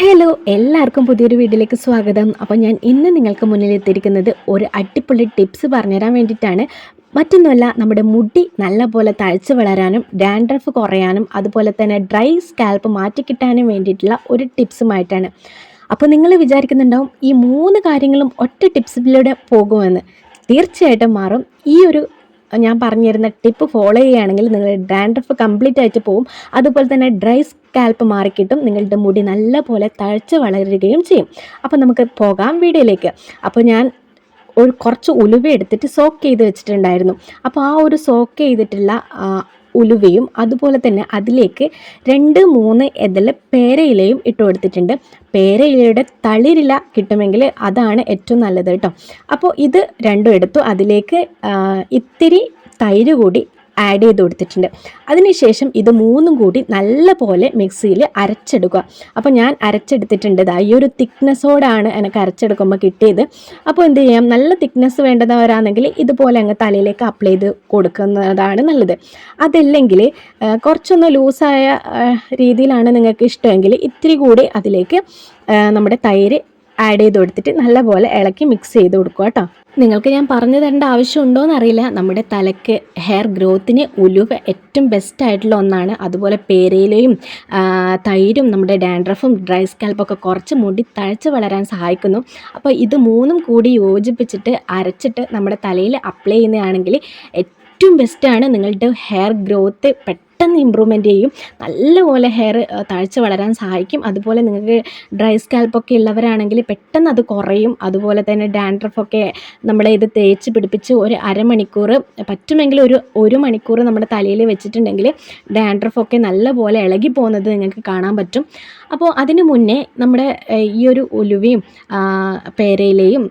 Hello എല്ലാവർക്കും പുതിയൊരു വീഡിയോയിലേക്ക് സ്വാഗതം. അപ്പോൾ ഞാൻ ഇന്ന് നിങ്ങൾക്ക് മുന്നിൽ എത്തിയിരിക്കുന്നത് ഒരു അടിപൊളി ടിപ്സ് പറഞ്ഞുതരാൻ വേണ്ടിയിട്ടാണ്. മറ്റൊന്നുമല്ല നമ്മുടെ മുടി നല്ലപോലെ തഴച്ചു വളരാനും ഡാൻഡ്രഫ് കുറയാനും അതുപോലെ തന്നെ ഡ്രൈ സ്കാൽപ്പ് മാറ്റിക്കിട്ടാനും വേണ്ടിയിട്ടുള്ള ഒരു ടിപ്സുമായിട്ടാണ്. അപ്പോൾ നിങ്ങൾ വിചാരിക്കുന്നുണ്ടാവും ഈ മൂന്ന് കാര്യങ്ങളും ഒറ്റ ടിപ്സിലൂടെ പോകുമെന്ന്. തീർച്ചയായിട്ടും മാറും. ഈ ഒരു ഞാൻ പറഞ്ഞു തരുന്ന ടിപ്പ് ഫോളോ ചെയ്യുകയാണെങ്കിൽ നിങ്ങളുടെ ഡാൻഡ്രഫ് കംപ്ലീറ്റ് ആയിട്ട് പോവും. അതുപോലെ തന്നെ ഡ്രൈ സ്കാൽപ്പ് മാറിക്കിട്ടും നിങ്ങളുടെ മുടി നല്ലപോലെ തഴച്ച് വളരുകയും ചെയ്യും. അപ്പോൾ നമുക്ക് പോകാം വീഡിയോയിലേക്ക്. അപ്പോൾ ഞാൻ ഒരു കുറച്ച് ഉലുവ എടുത്തിട്ട് സോക്ക് ചെയ്ത് വെച്ചിട്ടുണ്ടായിരുന്നു. അപ്പോൾ ആ ഒരു സോക്ക് ചെയ്തിട്ടുള്ള ഉലുവയും അതുപോലെ തന്നെ അതിലേക്ക് രണ്ട് മൂന്ന് എതൽ പേരയിലയും ഇട്ട് കൊടുത്തിട്ടുണ്ട്. പേരയിലയുടെ തളിരില കിട്ടുമെങ്കിൽ അതാണ് ഏറ്റവും നല്ലത് കേട്ടോ. അപ്പോൾ ഇത് രണ്ടും എടുത്തു. അതിലേക്ക് ഇത്തിരി തൈര് കൂടി ആഡ് ചെയ്ത് കൊടുത്തിട്ടുണ്ട്. അതിനുശേഷം ഇത് മൂന്നും കൂടി നല്ലപോലെ മിക്സിയിൽ അരച്ചെടുക്കുക. അപ്പോൾ ഞാൻ അരച്ചെടുത്തിട്ടുണ്ട്. ഈ ഒരു തിക്നെസ്സോടാണ് എനിക്ക് അരച്ചെടുക്കുമ്പോൾ കിട്ടിയത്. അപ്പോൾ എന്ത് ചെയ്യാം? നല്ല തിക്നെസ് വേണ്ടവരാണെങ്കിൽ ഇതുപോലെ അങ്ങ് തലയിലേക്ക് അപ്ലൈ ചെയ്ത് കൊടുക്കുന്നതാണ് നല്ലത്. അതല്ലെങ്കിൽ കുറച്ചൊന്ന് ലൂസായ രീതിയിലാണ് നിങ്ങൾക്ക് ഇഷ്ടമെങ്കിൽ ഇത്തിരി കൂടി അതിലേക്ക് നമ്മുടെ തൈര് ആഡ് ചെയ്ത് കൊടുത്തിട്ട് നല്ലപോലെ ഇളക്കി മിക്സ് ചെയ്ത് കൊടുക്കുക കേട്ടോ. നിങ്ങൾക്ക് ഞാൻ പറഞ്ഞു തരേണ്ട ആവശ്യമുണ്ടോ എന്നറിയില്ല നമ്മുടെ തലയ്ക്ക് ഹെയർ ഗ്രോത്തിന് ഉലുവ ഏറ്റവും ബെസ്റ്റ് ആയിട്ടുള്ള ഒന്നാണ്. അതുപോലെ പേരയിലയും തൈരും നമ്മുടെ ഡാൻഡ്രഫും ഡ്രൈ സ്കാൽപ്പൊക്കെ കുറച്ച് മുടി തഴച്ച് വളരാൻ സഹായിക്കുന്നു. അപ്പോൾ ഇത് മൂന്നും കൂടി യോജിപ്പിച്ചിട്ട് അരച്ചിട്ട് നമ്മുടെ തലയിൽ അപ്ലൈ ചെയ്യുന്നതാണെങ്കിൽ ഏറ്റവും ബെസ്റ്റാണ് നിങ്ങളുടെ ഹെയർ ഗ്രോത്ത് പെട്ടെന്ന് പെട്ടെന്ന് ഇമ്പ്രൂവ്മെന്റ് ചെയ്യും. നല്ലപോലെ ഹെയർ തഴച്ച് വളരാൻ സഹായിക്കും. അതുപോലെ നിങ്ങൾക്ക് ഡ്രൈ സ്കാൽപ്പൊക്കെ ഉള്ളവരാണെങ്കിൽ പെട്ടെന്ന് അത് കുറയും. അതുപോലെ തന്നെ ഡാൻഡ്രഫൊക്കെ നമ്മളെ ഇത് തേച്ച് പിടിപ്പിച്ച് ഒരു അരമണിക്കൂർ പറ്റുമെങ്കിൽ ഒരു ഒരു മണിക്കൂർ നമ്മുടെ തലയിൽ വെച്ചിട്ടുണ്ടെങ്കിൽ ഡാൻഡ്രഫൊക്കെ നല്ലപോലെ ഇളകി പോകുന്നത് നിങ്ങൾക്ക് കാണാൻ പറ്റും. അപ്പോൾ അതിന് മുന്നേ നമ്മുടെ ഈ ഒരു ഒലുവയും പേരയിലയും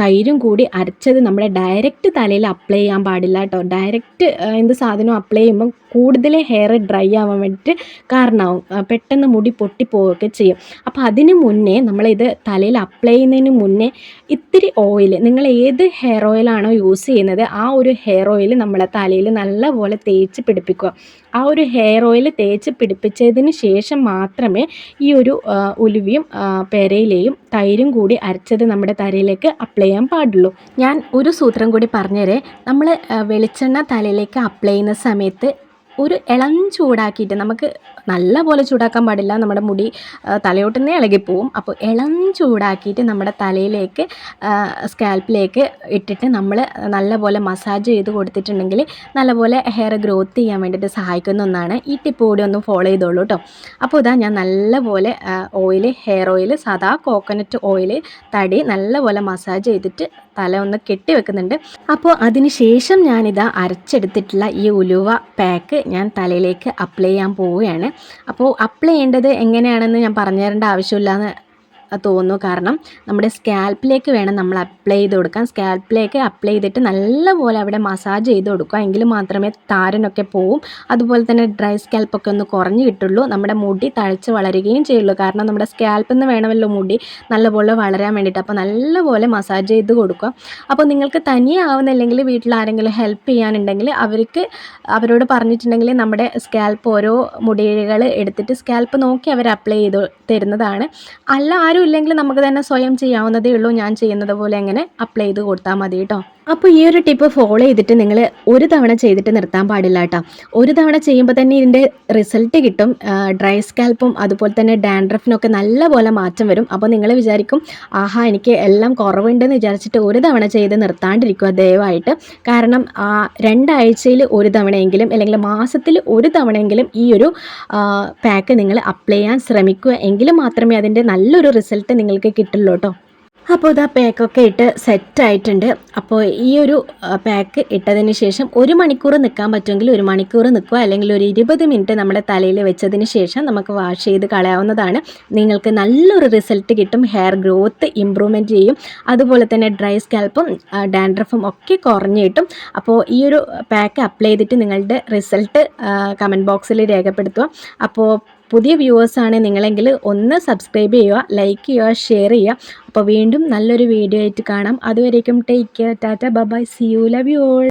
തൈരും കൂടി അരച്ചത് നമ്മുടെ ഡയറക്റ്റ് തലയിൽ അപ്ലൈ ചെയ്യാൻ പാടില്ല കേട്ടോ ഡയറക്റ്റ് എന്ത് സാധനവും അപ്ലൈ ചെയ്യുമ്പോൾ കൂടുതൽ ഹെയർ ഡ്രൈ ആവാൻ വേണ്ടിയിട്ട് കാരണമാവും. പെട്ടെന്ന് മുടി പൊട്ടിപ്പോവുകയൊക്കെ ചെയ്യും. അപ്പോൾ അതിന് മുന്നേ നമ്മളിത് തലയിൽ അപ്ലൈ ചെയ്യുന്നതിന് മുന്നേ ഇത്തിരി ഓയിൽ നിങ്ങൾ ഏത് ഹെയർ ഓയിലാണോ യൂസ് ചെയ്യുന്നത് ആ ഒരു ഹെയർ ഓയിൽ നമ്മളെ തലയിൽ നല്ലപോലെ തേച്ച് പിടിപ്പിക്കുക. ആ ഒരു ഹെയർ ഓയിൽ തേച്ച് പിടിപ്പിച്ചതിന് ശേഷം മാത്രമേ ഈ ഒരു ഉലുവിയും പെരയിലെയും തൈരും കൂടി അരച്ചത് നമ്മുടെ തലയിലേക്ക് അപ്ലൈ ചെയ്യാൻ പാടുള്ളൂ. ഞാൻ ഒരു സൂത്രം കൂടി പറഞ്ഞുതരേ. നമ്മൾ വെളിച്ചെണ്ണ തലയിലേക്ക് അപ്ലൈ ചെയ്യുന്ന സമയത്ത് ഒരു ഇളം ചൂടാക്കിയിട്ട് നമുക്ക് നല്ല പോലെ ചൂടാക്കാൻ പാടില്ല. നമ്മുടെ മുടി തലയോട്ടുന്നേ ഇളകിപ്പോവും. അപ്പോൾ ഇളം ചൂടാക്കിയിട്ട് നമ്മുടെ തലയിലേക്ക് സ്കാൽപ്പിലേക്ക് ഇട്ടിട്ട് നമ്മൾ നല്ലപോലെ മസാജ് ചെയ്ത് കൊടുത്തിട്ടുണ്ടെങ്കിൽ നല്ലപോലെ ഹെയർ ഗ്രോത്ത് ചെയ്യാൻ വേണ്ടിയിട്ട് സഹായിക്കുന്ന ഒന്നാണ്. ഈ ടിപ്പ് കൂടി ഒന്ന് ഫോളോ ചെയ്തോളൂ കേട്ടോ അപ്പോൾ ഇതാ ഞാൻ നല്ലപോലെ ഓയിൽ ഹെയർ ഓയിൽ സാധാ കോക്കനട്ട് ഓയിൽ തടി നല്ലപോലെ മസാജ് ചെയ്തിട്ട് തല ഒന്ന് കെട്ടി വെക്കുന്നുണ്ട്. അപ്പോൾ അതിന് ശേഷം ഞാനിതാ അരച്ചെടുത്തിട്ടുള്ള ഈ ഉലുവ പാക്ക് ഞാൻ തലയിലേക്ക് അപ്ലൈ ചെയ്യാൻ പോവുകയാണ്. അപ്പോൾ അപ്ലൈ ചെയ്യേണ്ടത് എങ്ങനെയാണെന്ന് ഞാൻ പറഞ്ഞു തരേണ്ട ആവശ്യമില്ലാന്ന് തോന്നുന്നു. കാരണം നമ്മുടെ സ്കാൽപ്പിലേക്ക് വേണം നമ്മൾ അപ്ലൈ ചെയ്ത് കൊടുക്കാൻ. സ്കാൽപ്പിലേക്ക് അപ്ലൈ ചെയ്തിട്ട് നല്ലപോലെ അവിടെ മസാജ് ചെയ്ത് കൊടുക്കുക. എങ്കിൽ മാത്രമേ താരനൊക്കെ പോവും. അതുപോലെ തന്നെ ഡ്രൈ സ്കാൽപ്പൊക്കെ ഒന്ന് കുറഞ്ഞ് കിട്ടുള്ളൂ. നമ്മുടെ മുടി തഴച്ച് വളരുകയും ചെയ്യുള്ളൂ. കാരണം നമ്മുടെ സ്കാൽപ്പിൽ നിന്ന് വേണമല്ലോ മുടി നല്ലപോലെ വളരാൻ വേണ്ടിയിട്ട്. അപ്പോൾ നല്ലപോലെ മസാജ് ചെയ്ത് കൊടുക്കുക. അപ്പോൾ നിങ്ങൾക്ക് തനിയെ ആവുന്നില്ലെങ്കിൽ വീട്ടിൽ ആരെങ്കിലും ഹെൽപ്പ് ചെയ്യാനുണ്ടെങ്കിൽ അവർക്ക് അവരോട് പറഞ്ഞിട്ടുണ്ടെങ്കിൽ നമ്മുടെ സ്കാൽപ്പ് ഓരോ മുടികൾ എടുത്തിട്ട് സ്കാൽപ്പ് നോക്കി അവർ അപ്ലൈ ചെയ്ത് തരുന്നതാണ്. അല്ല ആരും ആരും ഇല്ലെങ്കിൽ നമുക്ക് തന്നെ സ്വയം ചെയ്യാവുന്നതേ ഉള്ളൂ ഞാൻ ചെയ്യുന്നത് പോലെ അങ്ങനെ അപ്ലൈ ചെയ്ത് കൊടുത്താൽ മതി കേട്ടോ. അപ്പോൾ ഈ ഒരു ടിപ്പ് ഫോളോ ചെയ്തിട്ട് നിങ്ങൾ ഒരു തവണ ചെയ്തിട്ട് നിർത്താൻ പാടില്ല കേട്ടോ. ഒരു തവണ ചെയ്യുമ്പോൾ തന്നെ ഇതിന്റെ റിസൾട്ട് കിട്ടും. ഡ്രൈ സ്കാൽപ്പും അതുപോലെ തന്നെ ഡാൻഡ്രഫിനൊക്കെ നല്ലപോലെ മാറ്റം വരും. അപ്പോൾ നിങ്ങൾ വിചാരിക്കും ആഹാ എനിക്ക് എല്ലാം കുറവുണ്ടെന്ന് വിചാരിച്ചിട്ട് ഒരു തവണ ചെയ്ത് നിർത്താണ്ടിരിക്കുക ദയവായിട്ട്. കാരണം രണ്ടാഴ്ചയിൽ ഒരു തവണയെങ്കിലും അല്ലെങ്കിൽ മാസത്തിൽ ഒരു തവണയെങ്കിലും ഈ ഒരു പാക്ക് നിങ്ങൾ അപ്ലൈ ചെയ്യാൻ ശ്രമിക്കുക എങ്കിൽ മാത്രമേ അതിന്റെ നല്ലൊരു റിസൾട്ട് നിങ്ങൾക്ക് കിട്ടുള്ളൂ കേട്ടോ. അപ്പോൾ ഇതാ പാക്കൊക്കെ ഇട്ട് സെറ്റ് ആയിട്ടുണ്ട്. അപ്പോൾ ഈ ഒരു പാക്ക് ഇട്ടതിന് ശേഷം ഒരു മണിക്കൂർ നിൽക്കാൻ പറ്റുമെങ്കിൽ ഒരു മണിക്കൂർ നിൽക്കുക അല്ലെങ്കിൽ ഒരു ഇരുപത് മിനിറ്റ് നമ്മുടെ തലയിൽ വെച്ചതിന് ശേഷം നമുക്ക് വാഷ് ചെയ്ത് കളയാവുന്നതാണ്. നിങ്ങൾക്ക് നല്ലൊരു റിസൾട്ട് കിട്ടും. ഹെയർ ഗ്രോത്ത് ഇമ്പ്രൂവ്മെന്റ് ചെയ്യും. അതുപോലെ തന്നെ ഡ്രൈ സ്കാൽപ്പും ഡാൻഡ്രഫും ഒക്കെ കുറഞ്ഞു കിട്ടും. അപ്പോൾ ഈ ഒരു പാക്ക് അപ്ലൈ ചെയ്തിട്ട് നിങ്ങളുടെ റിസൾട്ട് കമന്റ് ബോക്സിൽ രേഖപ്പെടുത്തുക. അപ്പോൾ പുതിയ വ്യൂവേഴ്സാണ് നിങ്ങളെങ്കിൽ ഒന്ന് സബ്സ്ക്രൈബ് ചെയ്യുക ലൈക്ക് ചെയ്യുക ഷെയർ ചെയ്യുക. അപ്പോൾ വീണ്ടും നല്ലൊരു വീഡിയോ ആയിട്ട് കാണാം. അതുവരേക്കും take care Tata bye bye see you love you all